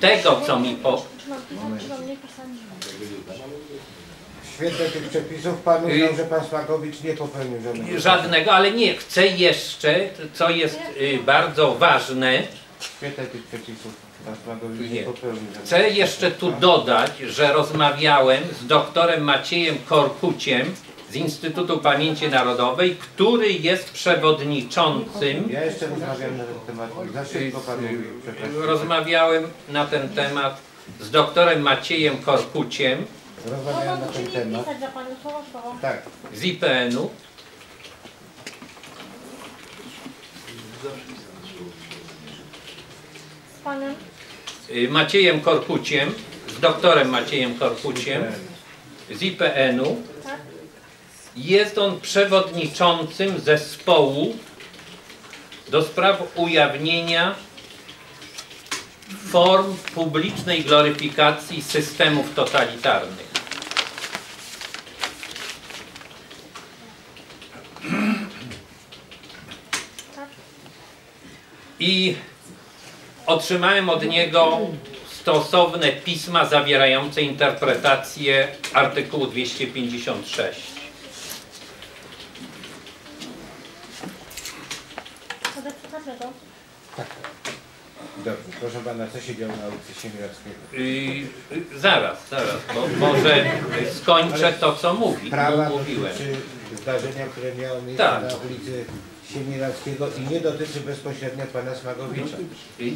tego, co mi po... Świetle tych przepisów pan uznał, że pan Smakowicz nie popełnił żadnego. Żadnego, ale nie, chcę jeszcze, co jest y, bardzo ważne, W świetle tych przepisów pan Smakowicz Nie. nie popełnił żadnego. chcę jeszcze tu dodać, że rozmawiałem z doktorem Maciejem Korkuciem z Instytutu Pamięci Narodowej, który jest przewodniczącym Ja jeszcze rozmawiam na ten temat. Szybko przepraszam. Rozmawiałem na ten temat z doktorem Maciejem Korkuciem Rozmawiałem na ten temat. Tak. z IPN-u. Z panem. y, Maciejem Korkuciem, z doktorem Maciejem Korkuciem z IPN-u. Jest on przewodniczącym zespołu do spraw ujawnienia form publicznej gloryfikacji systemów totalitarnych. I otrzymałem od niego stosowne pisma zawierające interpretację artykułu 256. To przekażę to. Dobrze. Proszę pana, co się działo na ulicy? Yy, zaraz, zaraz, bo może skończę to, co mówi, Prawa mówiłem. dotyczy zdarzenia, które miało miejsce Tak. na ulicy Siemierowskiego i nie dotyczy bezpośrednio pana Smagowicza. Yy,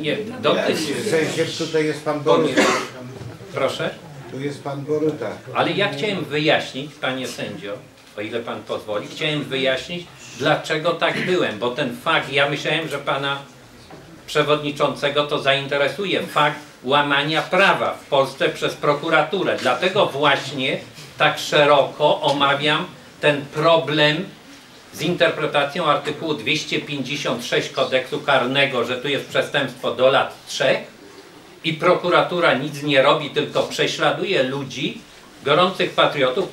nie, dotyczy. W sensie tutaj jest pan Bo nie- Boruta. Proszę, Tu jest pan Boruta. ale ja chciałem wyjaśnić, panie sędzio, o ile pan pozwoli, chciałem wyjaśnić, dlaczego tak byłem, bo ten fakt, ja myślałem, że pana przewodniczącego to zainteresuje, fakt łamania prawa w Polsce przez prokuraturę. Dlatego właśnie tak szeroko omawiam ten problem z interpretacją artykułu 256 kodeksu karnego, że tu jest przestępstwo do lat trzech i prokuratura nic nie robi, tylko prześladuje ludzi, gorących patriotów,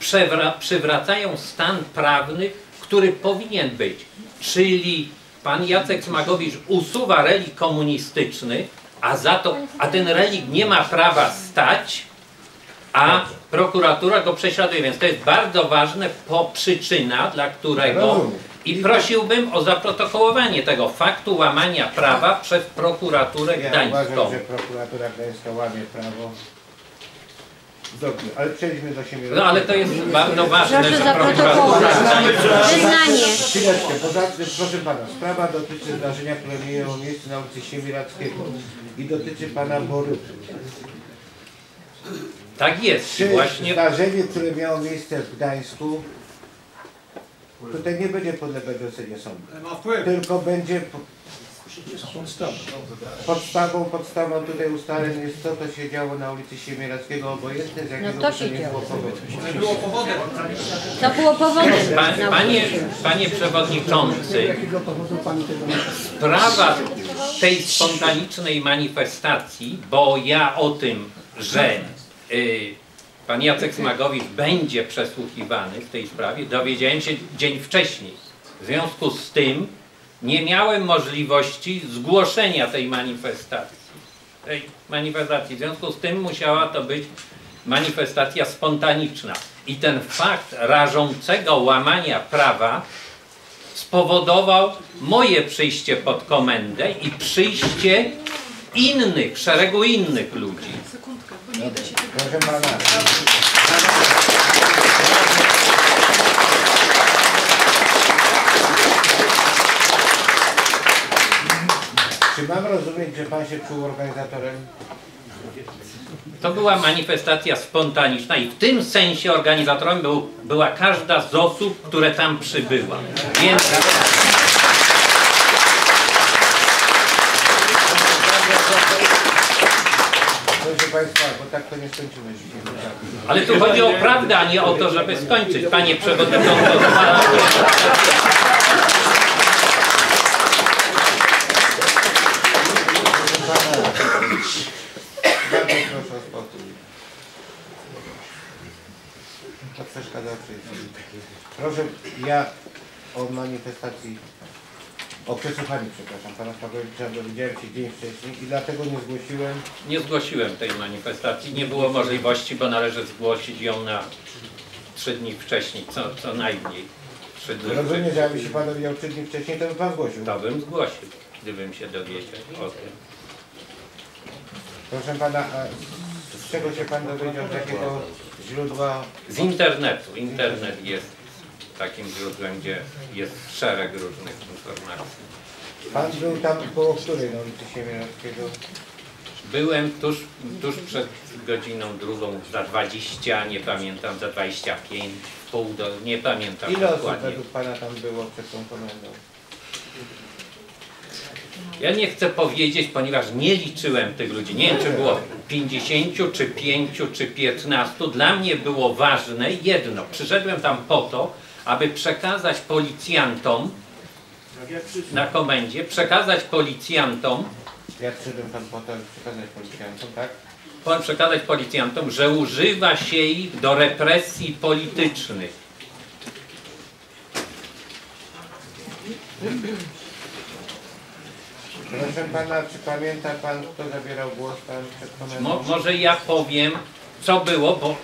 przewra- przywracają stan prawny, który powinien być. Czyli pan Jacek Smagowicz usuwa relik komunistyczny, a za to, a ten relik nie ma prawa stać, a prokuratura go prześladuje. Więc to jest bardzo ważne po przyczyna, dla którego i prosiłbym o zaprotokołowanie tego faktu łamania prawa przez prokuraturę Ja gdańską. uważam, że prokuratura gdańska łamie prawo. Dobrze, ale przejdźmy do Siemierowskiego. No ale to jest bardzo ważne, Proszę że. Wyznanie. Chwileczkę, bo zacznę, proszę pana, sprawa dotyczy zdarzenia, które miało miejsce na ulicy Siemierackiego i dotyczy pana Boruty. Tak jest. Czy Właśnie zdarzenie, które miało miejsce w Gdańsku, tutaj nie będzie podlegać ocenie sądu, tylko będzie podstawą, podstawą tutaj ustaleń jest co to się działo na ulicy Siemierackiego, obojętne z jakiego to by się nie działo. było powodu. To było powodem. pa, panie, panie przewodniczący, sprawa tej spontanicznej manifestacji, bo ja o tym, że y, pan Jacek Smagowicz będzie przesłuchiwany w tej sprawie, dowiedziałem się dzień wcześniej. W związku z tym nie miałem możliwości zgłoszenia tej manifestacji. Tej manifestacji. W związku z tym musiała to być manifestacja spontaniczna. I ten fakt rażącego łamania prawa spowodował moje przyjście pod komendę i przyjście innych, szeregu innych ludzi. Proszę pana, czy mam rozumieć, że pan się czuł organizatorem? To była manifestacja spontaniczna i w tym sensie organizatorem był, była każda z osób, które tam przybyła. Więc Proszę państwa, bo tak to nie skończymy. Ale tu chodzi o prawdę, a nie o to, żeby skończyć. Panie przewodniczący, pana Bardzo proszę o spokój. To przeszkadza przyjść. Proszę, ja o manifestacji o przesłuchaniu, przepraszam, pana Pawłowicza dowiedziałem się dzień wcześniej i dlatego nie zgłosiłem. Nie zgłosiłem tej manifestacji, nie było możliwości, bo należy zgłosić ją na trzy dni wcześniej, co, co najmniej. Trzy dni Rozumiem, że jakby się pan dowiedział trzy dni wcześniej, to by pan zgłosił. To bym zgłosił, gdybym się dowiedział o tym. Proszę pana, a z czego się pan dowiedział, z jakiego źródła? Z internetu. Internet jest takim źródłem, gdzie jest szereg różnych informacji. Pan był tam koło której na ulicy Siemierowskiego? Byłem tuż, tuż przed godziną drugą za 20, nie pamiętam, za 25, w pół do, nie pamiętam Ile osób dokładnie. według pana tam było przed tą komendą? Ja nie chcę powiedzieć, ponieważ nie liczyłem tych ludzi. Nie wiem, czy było 50, czy 5, czy 15. Dla mnie było ważne jedno. Przyszedłem tam po to, aby przekazać policjantom na komendzie, przekazać policjantom, Ja przyszedłem tam po to, aby przekazać policjantom, tak? powiem przekazać policjantom, że używa się ich do represji politycznych. Proszę pana, czy pamięta pan, kto zabierał głos tam przed komendą? Mo, może ja powiem, co było, bo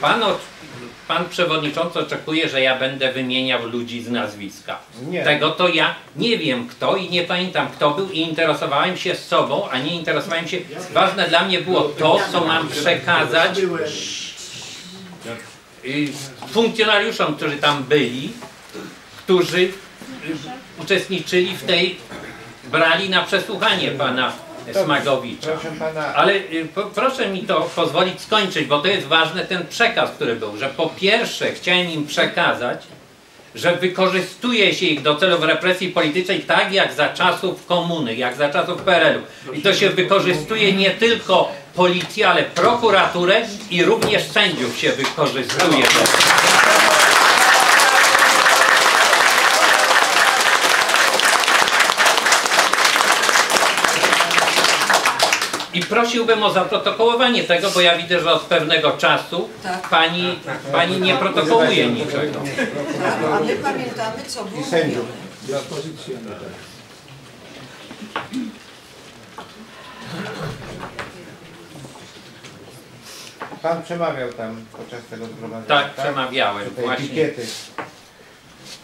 pan, pan przewodniczący oczekuje, że ja będę wymieniał ludzi z nazwiska. Nie. Tego to ja nie wiem kto i nie pamiętam kto był i interesowałem się sobą, a nie interesowałem się. Ważne dla mnie było to, co mam przekazać funkcjonariuszom, którzy tam byli, którzy uczestniczyli w tej, brali na przesłuchanie pana Smagowicza. Proszę pana, Ale y, po, proszę mi to pozwolić skończyć, bo to jest ważny ten przekaz, który był, że po pierwsze chciałem im przekazać, że wykorzystuje się ich do celów represji politycznej tak jak za czasów komuny, jak za czasów PRL-u. I to się wykorzystuje nie tylko policję, ale prokuraturę i również sędziów się wykorzystuje. I prosiłbym o zaprotokołowanie tego, bo ja widzę, że od pewnego czasu Tak. pani, pani nie protokołuje niczego. A my pamiętamy, co było. Pan przemawiał tam podczas tego zgromadzenia, Tak, przemawiałem Tej właśnie. pikiety.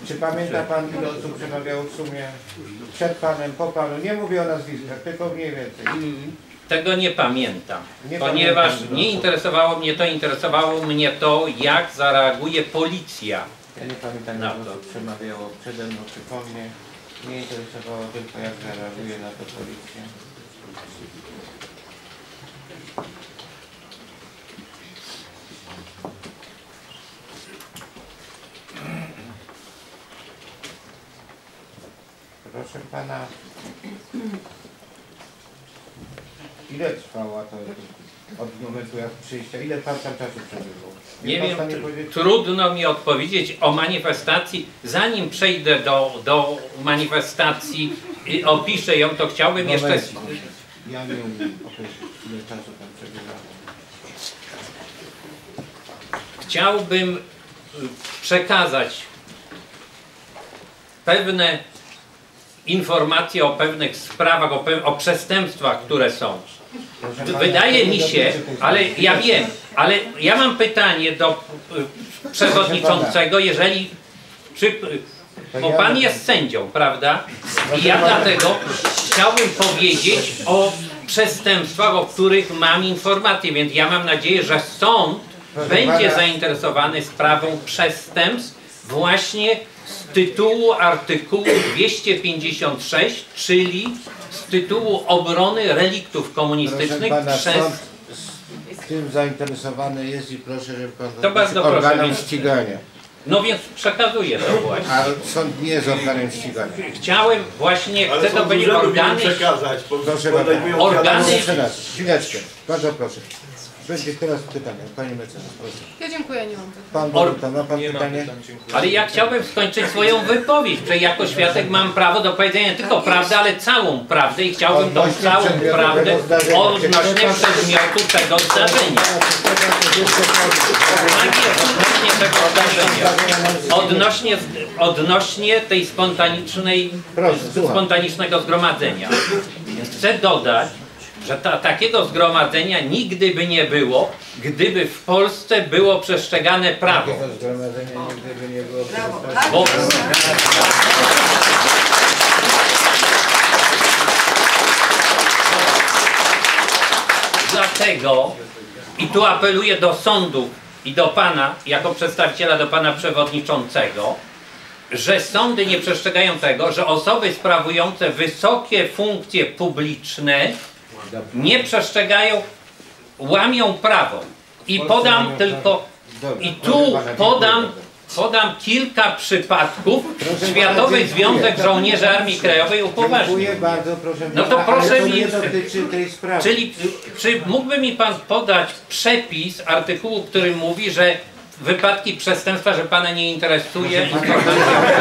Czy pamięta pan, ile osób przemawiało w sumie przed panem, po panu? Nie mówię o nazwiskach, tylko mniej więcej. Tego nie pamiętam, Nie ponieważ pamiętam, nie interesowało mnie to, interesowało mnie to, jak zareaguje policja. Ja nie pamiętam, Na to. przemawiało przede mną czy po mnie. Mnie interesowało tylko, jak zareaguje na to policja. Proszę pana, ile trwała to od momentu jak przyjścia? Ile pan tam czasu przebywał? Nie wiem, powiedzieć? trudno mi odpowiedzieć o manifestacji. Zanim przejdę do, do manifestacji i opiszę ją, to chciałbym jeszcze... Momencik. Ja nie umiem określić, ile czasu tam przebywało. Chciałbym y, przekazać pewne informacje o pewnych sprawach, o, pe- o przestępstwach, które są. Wydaje mi się, ale ja wiem, ale ja mam pytanie do y, przewodniczącego, jeżeli czy, y, bo pan jest sędzią, prawda? I ja dlatego chciałbym powiedzieć o przestępstwach, o których mam informacje, więc ja mam nadzieję, że sąd będzie zainteresowany sprawą przestępstw właśnie tytułu artykułu 256, czyli z tytułu obrony reliktów komunistycznych pana, przez... sąd z tym zainteresowany jest i proszę, żeby pan To bardzo proszę, więc- ścigania. No więc przekazuję to właśnie. A sąd nie jest organem ścigania. Chciałem właśnie, Ale chcę to urzędu organy, bo Proszę podejmują Organy- chwileczkę, bardzo proszę. Będzie teraz pytanie. Pani mecenas, proszę. Ja dziękuję, nie mam pytań. Pan Boruta, ma pan pytanie? Ale ja chciałbym skończyć swoją wypowiedź, że jako świadek mam prawo do powiedzenia nie tylko prawdy, ale całą prawdę i chciałbym tą całą prawdę odnośnie przedmiotu tego zdarzenia. Tak odnośnie tego zdarzenia. Odnośnie, odnośnie tej spontanicznej, spontanicznego zgromadzenia. Więc chcę dodać, że ta, takiego zgromadzenia nigdy by nie było, gdyby w Polsce było przestrzegane prawo. Takiego zgromadzenia nigdy by nie było. Bo, dlatego i tu apeluję do sądu i do pana, jako przedstawiciela do pana przewodniczącego, że sądy nie przestrzegają tego, że osoby sprawujące wysokie funkcje publiczne nie przestrzegają, łamią prawo. I podam tylko, i tu podam, podam kilka przypadków. Światowy. Związek Żołnierzy Armii Krajowej upoważnił. Dziękuję bardzo, proszę No to proszę mi-. Czyli czy mógłby mi pan podać przepis artykułu, który mówi, że wypadki przestępstwa, że pana nie interesuje informacja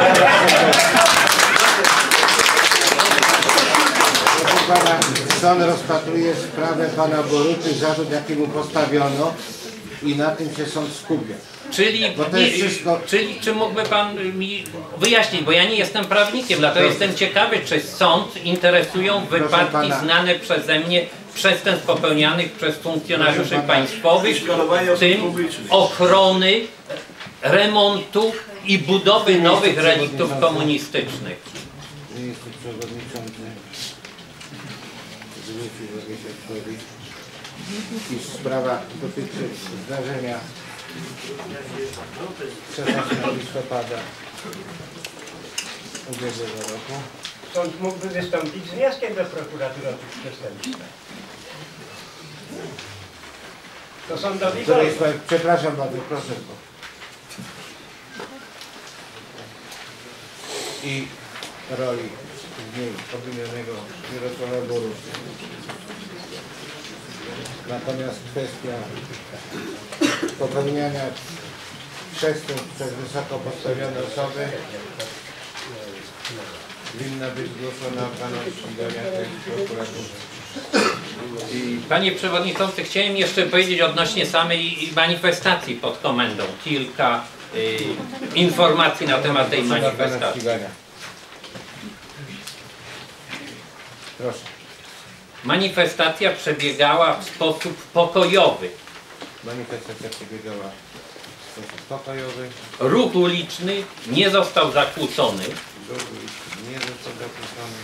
Proszę sąd rozpatruje sprawę pana Boruty, zarzut jaki mu postawiono i na tym się sąd skupia. Czyli, Bo to jest wszystko- czyli czy mógłby pan mi wyjaśnić, bo ja nie jestem prawnikiem, dlatego jestem ciekawy, czy sąd interesują wypadki pana. znane przeze mnie przestępstw popełnianych przez funkcjonariuszy Proszę pana. państwowych, w tym ochrony, remontu i budowy nowych reliktów komunistycznych. Świadkowi, iż sprawa dotyczy zdarzenia 16 listopada ubiegłego roku. Sąd mógłby wystąpić z wnioskiem do prokuratury o tych przestępstwach. To sądowi wolno. jest, przepraszam bardzo, proszę. I roli w niej obwinionego Mirosława Boruty. Natomiast kwestia popełniania przestępstw przez wysoko postawione osoby winna być zgłoszona pana ścigania. Panie Przewodniczący, chciałem jeszcze powiedzieć odnośnie samej manifestacji pod komendą. Kilka y, informacji na temat tej manifestacji. Proszę. Manifestacja przebiegała w sposób pokojowy. Manifestacja przebiegała w sposób pokojowy, Ruch uliczny nie został zakłócony. ruch uliczny nie został zakłócony,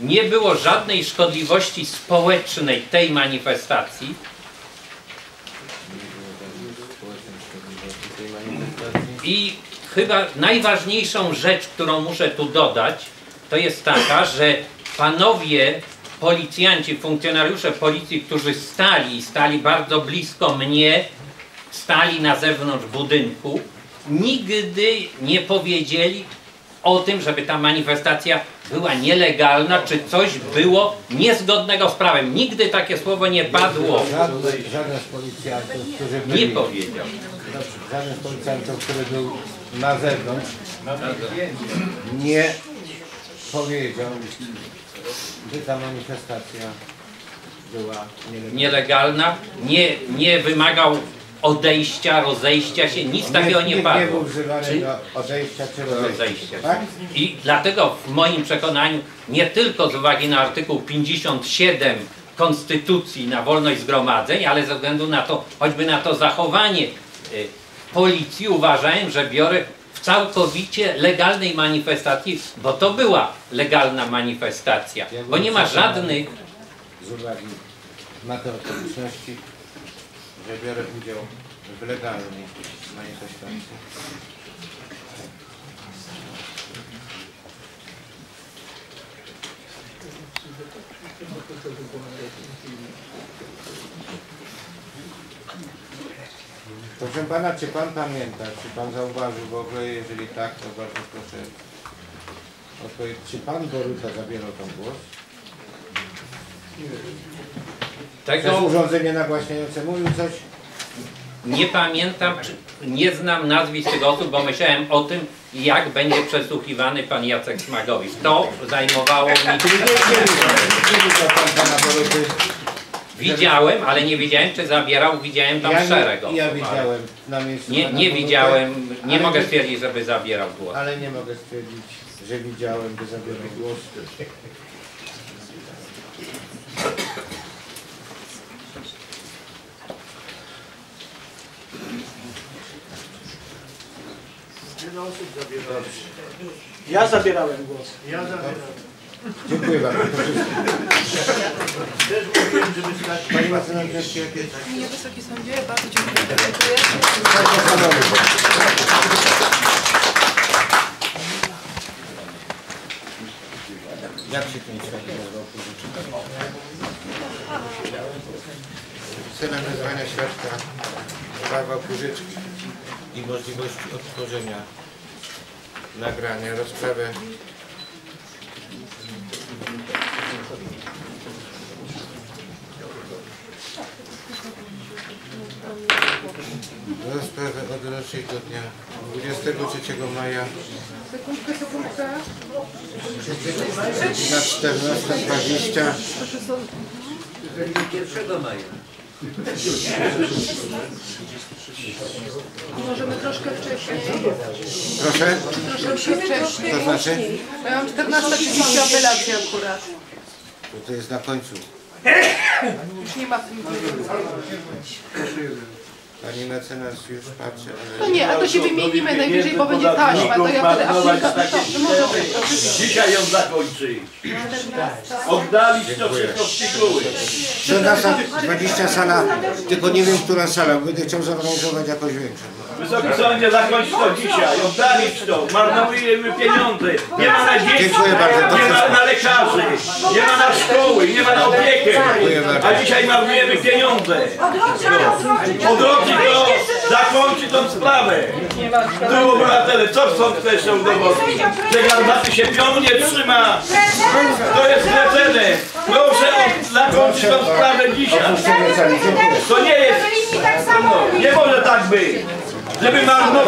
Nie było żadnej szkodliwości społecznej tej manifestacji. I chyba najważniejszą rzecz, którą muszę tu dodać, to jest taka, że panowie policjanci, funkcjonariusze policji, którzy stali i stali bardzo blisko mnie, stali na zewnątrz budynku, nigdy nie powiedzieli o tym, żeby ta manifestacja była nielegalna, czy coś było niezgodnego z prawem. Nigdy takie słowo nie padło. Żaden, z policjantów, którzy byli, Nie powiedział. Żaden z policjantów, który był na zewnątrz, nie powiedział, że ta manifestacja była nielegalna. nielegalna, nie, nie wymagał odejścia, rozejścia się, nic takiego nie nie padło. był wzywany Czy- do odejścia czy rozejścia. rozejścia. Tak? I dlatego w moim przekonaniu, nie tylko z uwagi na artykuł 57 Konstytucji na wolność zgromadzeń, ale ze względu na to, choćby na to zachowanie y, policji, uważałem, że biorę w całkowicie legalnej manifestacji, bo to była legalna manifestacja, bo nie ma żadnych z uwagi na te okoliczności, że biorę udział w legalnej manifestacji. Proszę pana, czy pan pamięta, czy pan zauważył w ogóle, jeżeli tak, to bardzo proszę odpowiedzieć, czy pan Boruta zabierał tam głos? Przez Tego urządzenie nagłaśniające mówił coś? nie pamiętam, czy, nie znam nazwisk tych osób, bo myślałem o tym, jak będzie przesłuchiwany pan Jacek Smagowicz. To zajmowało mi... Czyli nie, nie widział, nie widział pan pana Boruty. Widziałem, ale nie wiedziałem, czy zabierał. Widziałem tam Ja, szereg nie, osób. ja widziałem na miejscu Nie, nie widziałem, nie mogę stwierdzić, żeby zabierał głos. Ale nie mogę stwierdzić, że widziałem, by zabierał głos. Ja zabierałem głos. Dziękuję bardzo. To wszystko. Pani Marcela Grzeszki, jakieś? Nie, Wysoki Sądzie, bardzo dziękuję. Jak się ten świat nazywał Kurzyczyka? Celem wezwania świadka prawa Kurzyczki i możliwości odtworzenia nagrania rozprawy rozprawę odroczyć do dnia 23 maja. Sekundkę, sekundkę. na 14.20 Możemy troszkę wcześniej. proszę, Troszkę wcześniej. to znaczy? Ja mam 14.30 apelację akurat. to, to jest na końcu. Już nie ma w tym pani mecenas już patrzy, No ale nie, a to się wymienimy najwyżej, bo będzie taśma. To ja będę może być. oczywiście. Dzisiaj ją zakończyć. Oddalić to wszystko w piguły. 14.20 sala, tylko nie wiem, która sala, będę chciał zorganizować jakoś większą. Wysoki sądzie, zakończ to dzisiaj. Oddalić to. Marnujemy pieniądze. Nie ma na dzieci. Dziękuję bardzo, to Nie ma na lekarzy. Nie ma na szkoły. Nie ma na opiekę. Dziękuję bardzo. A dzisiaj marnujemy pieniądze. Odroczy to. Zakończy tą sprawę. Tu obywatele, co sąd chce jeszcze udowodnić? Że garbaty się pionu nie trzyma. To jest precedens. Proszę zakończyć tą sprawę dzisiaj. To nie jest. No, nie może tak być. Żeby marnować.